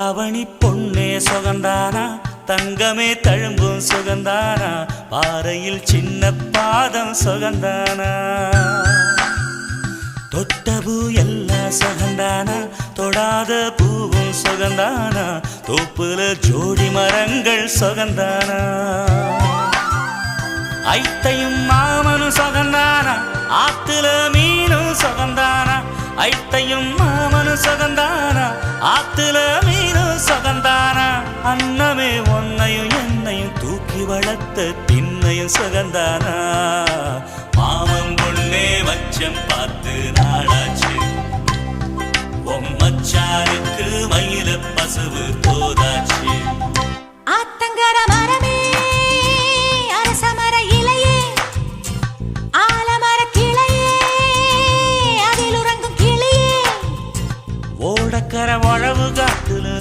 அவனி பொண்ணே சுகந்தானா? தங்கமே தழும்பும் சுகந்தானா? பாறையில் சின்ன பாதம் சுகந்தானா? தொட்டபூ எல்லாம் சுகந்தானா? தொடாத பூவும் சுகந்தானா? தோப்புல ஜோடி மரங்கள் சுகந்தானா? ஐத்தையும் மாமனும் சுகந்தானா? ஆத்துல மீனும் சுகந்தானா? ஐத்தையும் மாமனும் சுகந்தானா? ஆத்துல தானே உன்னையும் என்னையும் தூக்கி வளர்த்த தின்னையும் சுகந்தானா? மாமன் கொள்ளே வச்சம் பார்த்து நாளாச்சு. மச்சாருக்கு மயில பசுவு போதாச்சு. ஆத்தங்கர மரமே அரசமர இலையே ஆலமர கிளையே அதில் உறங்கும் கிளியே. ஓடக்கர வளவு காத்துல